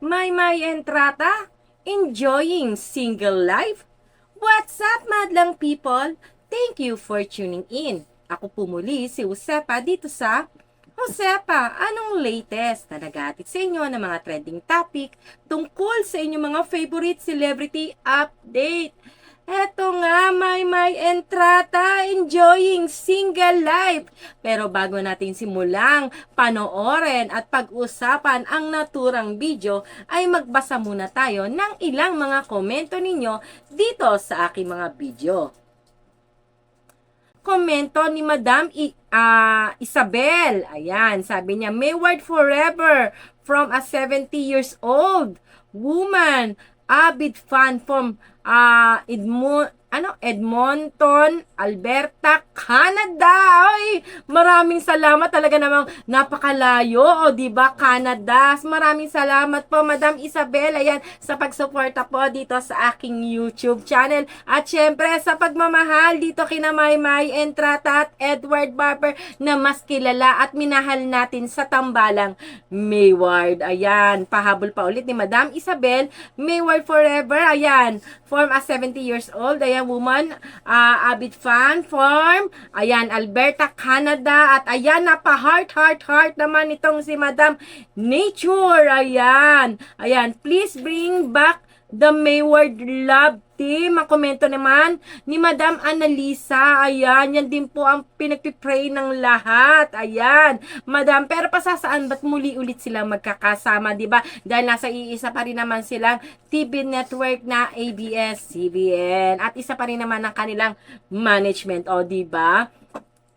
Maymay Entrata, enjoying single life? What's up, madlang people? Thank you for tuning in. Ako po muli si Josepa dito sa Josepa, anong latest na nagatik sa inyo ng mga trending topic tungkol sa inyong mga favorite celebrity update? Eto nga, may may entrata, enjoying single life. Pero bago natin simulang panoorin at pag-usapan ang naturang video, ay magbasa muna tayo ng ilang mga komento ninyo dito sa aking mga video. Komento ni Madam I- ah, Isabel. Ayan, sabi niya, Mayward forever from a 70 years old woman, avid fan from ah Edmond, ano, Edmonton, Alberta, Canada. Ay, maraming salamat talaga namang napakalayo, o di ba Canada. Maraming salamat po, Madam Isabel, ayan, sa pagsuporta po dito sa aking YouTube channel. At syempre, sa pagmamahal dito kina Maymay Entrata at Edward Barber na mas kilala at minahal natin sa tambalang Mayward. Ayan, pahabol pa ulit ni Madam Isabel, Mayward forever. Ayan, form as 70 years old. Ayan, woman, ah, avid fan, form. Ayan, Alberta, Canada. At ayan, napa heart, heart, heart naman itong si Madam Nature. Ayan, ayan, please bring back the Mayward Love Team. Ang komento naman ni Madam Annalisa. Ayan, yan din po ang pinagpipray ng lahat. Ayan, Madam, pero pasasaan ba't muli ulit silang magkakasama, di ba? Dahil nasa iisa pa rin naman silang TV network na ABS-CBN. At isa pa rin naman ang kanilang management, o di ba?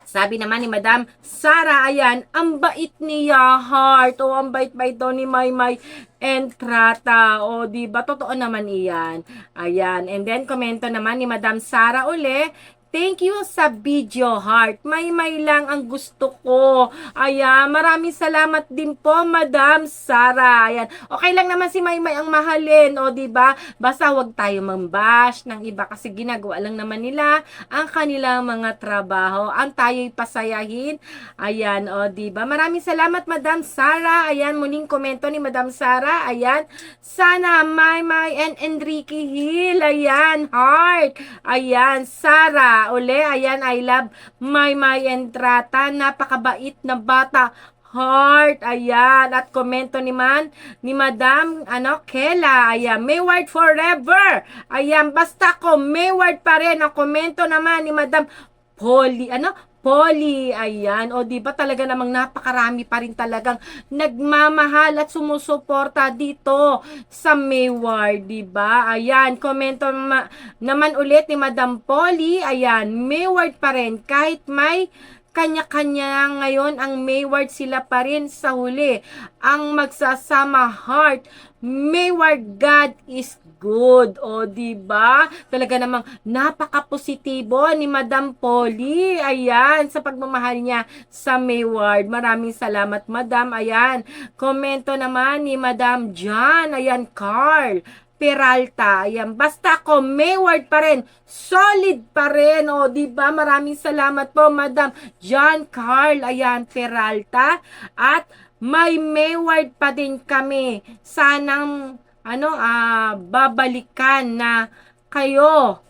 Sabi naman ni Madam Sara, ayan, ang bait niya, heart. O, ang bait-bait daw ni Maymay Entrata. O, di ba? Totoo naman iyan. Ayan. And then, komento naman ni Madam Sara uli, Thank you sa video heart. May may lang ang gusto ko. Ayan, maraming salamat din po, Madam Sara. Ayan. Okay lang naman si Maymay ang mahalin, o di ba? Basta wag tayo mambash ng iba kasi ginagawa lang naman nila ang kanilang mga trabaho. Ang tayo'y pasayahin. Ayan, o di ba? Maraming salamat, Madam Sara. Ayan, muling komento ni Madam Sara. Ayan, sana Maymay and Enrique Hill. Ayan, heart. Ayan, Sara. Uli, ayan, I love Maymay Entrata. Napakabait na bata. Heart, ayan, at komento naman ni Madam, ano, Kela, ayan, Mayward forever, ayan, basta ko, Mayward pa rin, ang komento naman ni Madam Polly, ano, Polly, ayan, o di ba talaga namang napakarami pa rin talagang nagmamahal at sumusuporta dito sa Mayward, di ba? Ayan, komento ma- naman ulit ni Madam Polly, ayan, Mayward pa rin kahit may kanya-kanya ngayon ang Mayward sila pa rin sa huli. Ang magsasama heart, Mayward God is good. O, di ba? Talaga namang napaka-positibo ni Madam Polly. Ayan, sa pagmamahal niya sa Mayward. Maraming salamat, Madam. Ayan, komento naman ni Madam John. Ayan, Carl. Peralta. Ayan, basta ako, Mayward pa rin. Solid pa rin. O, di ba? Maraming salamat po, Madam John Carl. Ayan, Peralta. At may Mayward pa din kami. Sanang, ano, ah, babalikan na kayo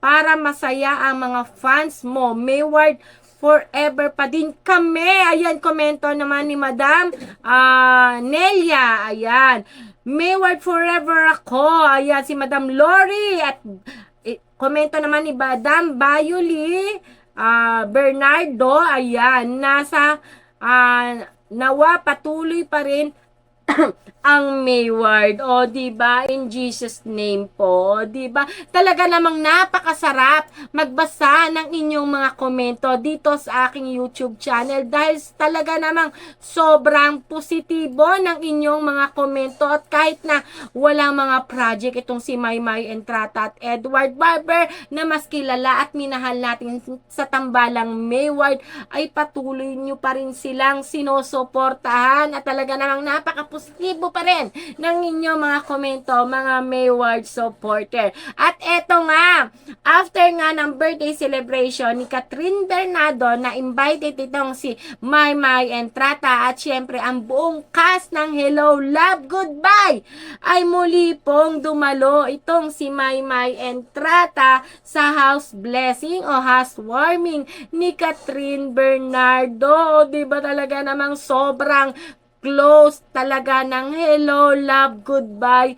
para masaya ang mga fans mo. Mayward forever pa din kami. Ayan, komento naman ni Madam ah, Nelia. Ayan. Mayward forever ako. Ayan, si Madam Lori. At komento naman ni Madam Bayuli ah, Bernardo. Ayan, nasa ah, nawa patuloy pa rin ang Mayward. O, di ba? In Jesus name po. O, di ba? Talaga namang napakasarap magbasa ng inyong mga komento dito sa aking YouTube channel dahil talaga namang sobrang positibo ng inyong mga komento at kahit na walang mga project itong si Maymay Entrata at Edward Barber na mas kilala at minahal natin sa tambalang Mayward ay patuloy nyo pa rin silang sinusuportahan at talaga namang napaka positibo pa rin ng inyong mga komento, mga Mayward supporter. At eto nga, after nga ng birthday celebration ni Catherine Bernardo na invited itong si Maymay Entrata at syempre ang buong cast ng Hello Love Goodbye ay muli pong dumalo itong si Maymay Entrata sa house blessing o housewarming ni Catherine Bernardo. O, di ba talaga namang sobrang close talaga ng hello, love, goodbye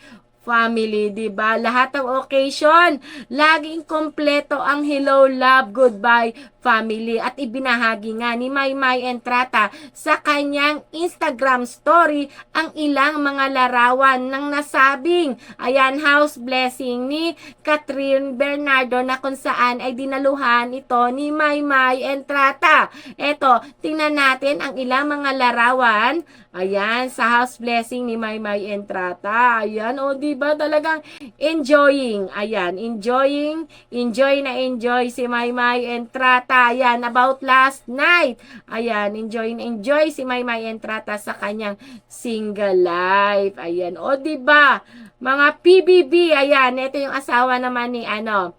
family, 'di ba? Lahat ng occasion, laging kompleto ang hello, love, goodbye family at ibinahagi nga ni Maymay Entrata sa kanyang Instagram story ang ilang mga larawan ng nasabing ayan house blessing ni Catherine Bernardo na kung saan ay dinaluhan ito ni Maymay Entrata. Eto, tingnan natin ang ilang mga larawan Ayan, sa house blessing ni Maymay Entrata. Ayan, o, di ba talagang enjoying. Ayan, enjoying, enjoy na enjoy si Maymay Entrata. Ayan, about last night. Ayan, enjoy na enjoy si Maymay Entrata sa kanyang single life. Ayan, o, di ba? Mga PBB, ayan, ito yung asawa naman ni ano,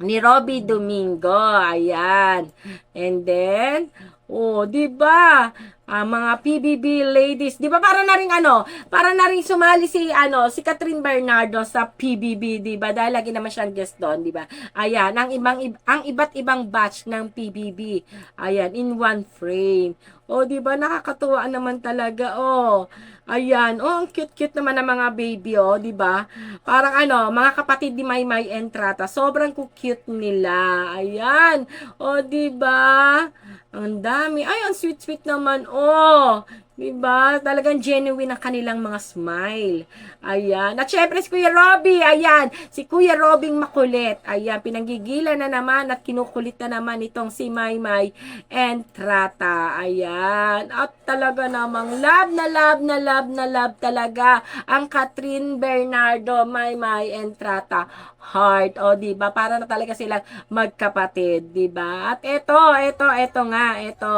ni Robbie Domingo. Ayan. And then, oh, 'di ba? Ah, mga PBB ladies, 'di ba? Para na ring ano, para na ring sumali si ano, si Catherine Bernardo sa PBB, 'di ba? Dahil lagi naman siyang guest doon, 'di ba? Ayan, ang ibang ang iba't ibang batch ng PBB. Ayan, in one frame. Oh, 'di ba? Nakakatuwa naman talaga. Oh. Ayan, oh, ang cute-cute naman ng mga baby, oh, 'di ba? Parang ano, mga kapatid ni Maymay Entrata, sobrang cute nila. Ayan. Oh, 'di ba? Ang dami. Ay, ang sweet-sweet naman, oh. Diba? Talagang genuine ang kanilang mga smile. Ayan. At syempre si Kuya Robby, ayan. Si Kuya Robing makulit. Ayan, pinanggigilan na naman at kinukulit na naman itong si Maymay and Trata. Ayan. At talaga namang love na love na love na love talaga ang Catherine Bernardo, Maymay and Trata heart. O, di ba? Para na talaga silang magkapatid, di ba? At ito, ito, ito nga, ito.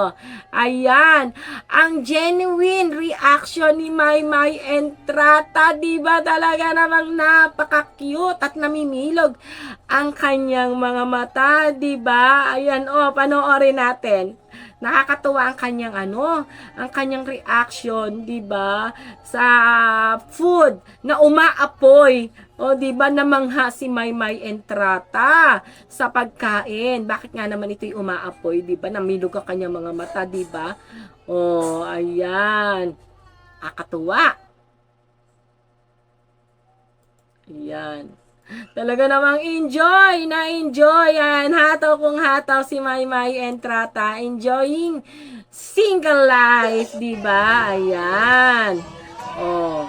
Ayan. Ang genuine reaction ni Maymay Entrata, di ba? Talaga namang napaka-cute at namimilog ang kanyang mga mata, di ba? Ayan, o, panoorin natin nakakatuwa ang kanyang ano, ang kanyang reaction, 'di ba? Sa food na umaapoy. O 'di ba namangha si Maymay Entrata sa pagkain. Bakit nga naman ito'y umaapoy, 'di ba? Namilog ang kanyang mga mata, 'di ba? Oh, ayan. Akatuwa. Ayan. Talaga namang enjoy na enjoy. Yan, hataw kung hataw si Maymay Entrata. Enjoying single life, di ba? Ayan. Oh.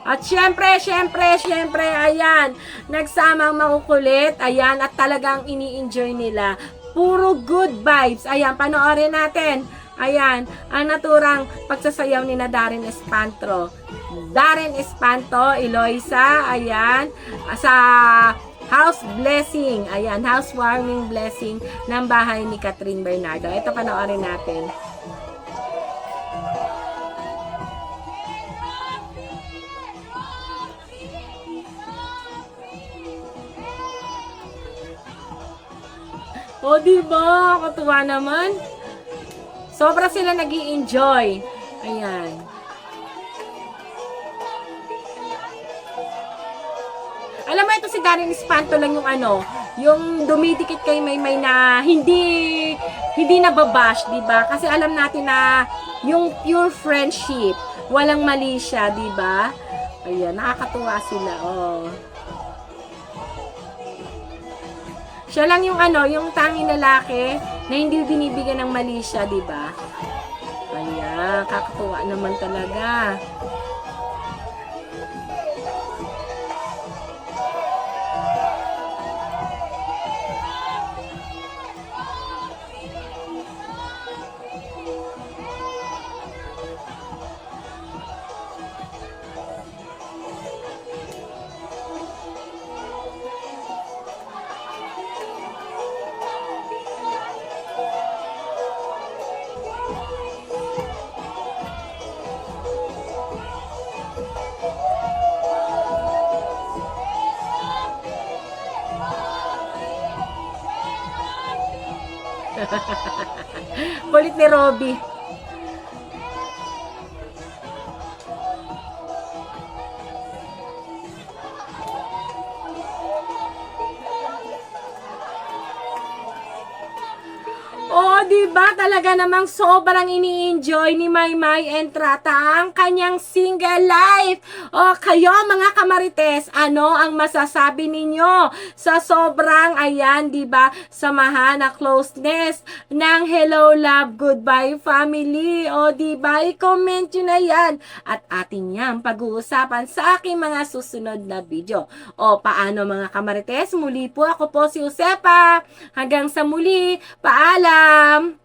At syempre, syempre, syempre, ayan, nagsamang makukulit, ayan, at talagang ini-enjoy nila. Puro good vibes. Ayan, panoorin natin. Ayan, ang naturang pagsasayaw ni na Darren Espantro. Darren Espanto, Eloisa, ayan, sa house blessing, ayan, housewarming blessing ng bahay ni Catherine Bernardo. Ito panoorin natin. O, di ba? Katuwa naman. Sobra sila nag enjoy Ayan. Alam mo, ito si Darren Espanto lang yung ano, yung dumidikit kay Maymay na hindi, hindi nababash, di ba? Kasi alam natin na yung pure friendship, walang mali siya, di ba? Ayan, nakakatuwa sila, oh. Siya lang yung ano, yung tanging lalaki na hindi binibigyan ng mali siya, di ba? Ayan, kakatuwa naman talaga. Kulit ba talaga namang sobrang ini-enjoy ni Maymay Entrata ang kanyang single life. Oh, kayo mga kamarites, ano ang masasabi ninyo sa sobrang ayan, di ba, samahan na closeness ng Hello Love Goodbye Family. O, di ba, i-comment nyo na yan at atin yan pag-uusapan sa aking mga susunod na video. O, paano mga kamarites? Muli po ako po si Josepa. Hanggang sa muli, paalam!